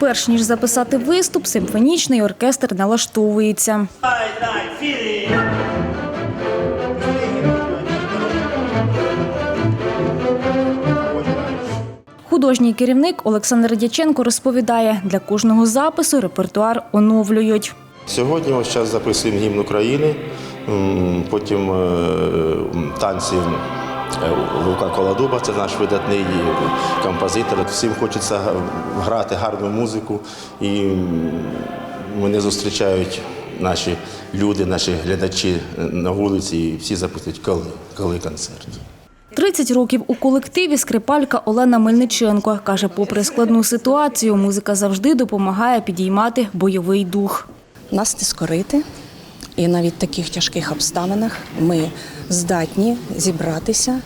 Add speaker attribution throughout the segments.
Speaker 1: перш ніж записати виступ, симфонічний оркестр налаштовується. Художній керівник Олександр Дяченко розповідає, для кожного запису репертуар оновлюють.
Speaker 2: Сьогодні ось час записуємо гімн України, потім е, танці Лука Колодуба, це наш видатний композитор. Всім хочеться грати гарну музику, і мене зустрічають наші люди, наші глядачі на вулиці, і всі запитують, коли, коли концерт.
Speaker 1: 30 років у колективі скрипалька Олена Мельниченко каже, попри складну ситуацію, музика завжди допомагає підіймати бойовий дух.
Speaker 3: Нас не скорити, і навіть в таких тяжких обставинах ми здатні зібратися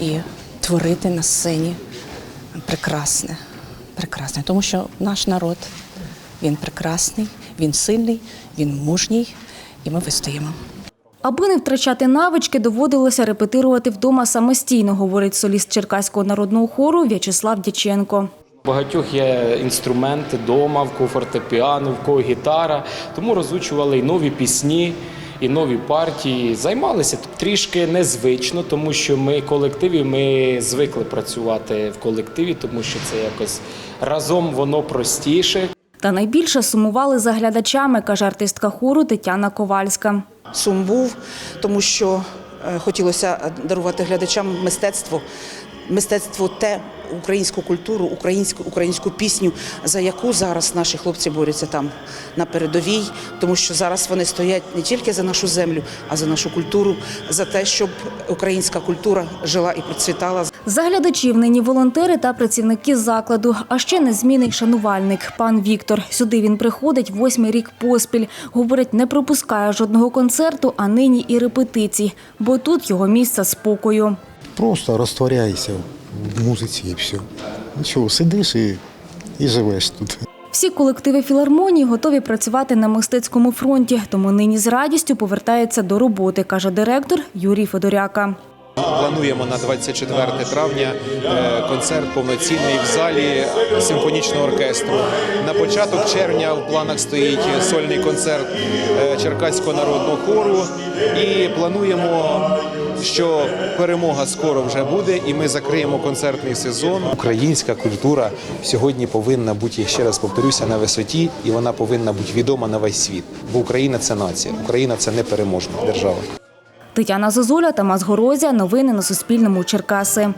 Speaker 3: і творити на сцені прекрасне. Прекрасне, тому що наш народ він прекрасний, він сильний, він мужній, і ми вистоїмо.
Speaker 1: Аби не втрачати навички, доводилося репетирувати вдома самостійно, говорить соліст Черкаського народного хору В'ячеслав Дяченко.
Speaker 4: Багатьох є інструменти вдома, в кого фортепіано, в кого гітара, тому розучували і нові пісні, і нові партії. Займалися трішки незвично, тому що ми колективі, ми звикли працювати в колективі, тому що це якось разом воно простіше.
Speaker 1: Та найбільше сумували за глядачами, каже артистка хору Тетяна Ковальська.
Speaker 5: сум був, тому що е, хотілося дарувати глядачам мистецтво, мистецтво те, українську культуру, українську українську пісню, за яку зараз наші хлопці борються там на передовій, тому що зараз вони стоять не тільки за нашу землю, а за нашу культуру, за те, щоб українська культура жила і процвітала.
Speaker 1: За глядачів нині волонтери та працівники закладу, а ще незмінний шанувальник пан Віктор. Сюди він приходить восьмий рік поспіль. Говорить, не пропускає жодного концерту, а нині і репетицій, бо тут його місце спокою.
Speaker 6: Просто розтворяйся в музиці і все. Нічого, сидиш і, і живеш тут.
Speaker 1: Всі колективи філармонії готові працювати на мистецькому фронті, тому нині з радістю повертаються до роботи, каже директор Юрій Федоряка.
Speaker 7: Плануємо на 24 травня е, концерт повноцінний в залі симфонічного оркестру. На початок червня в планах стоїть сольний концерт е, Черкаського народного хору. І плануємо, що перемога скоро вже буде, і ми закриємо концертний сезон. Українська культура сьогодні повинна бути, я ще раз повторюся, на висоті, і вона повинна бути відома на весь світ. Бо Україна це нація, Україна це непереможна держава.
Speaker 1: Тетяна Зозуля, Тамас Горозія. Новини на Суспільному. Черкаси.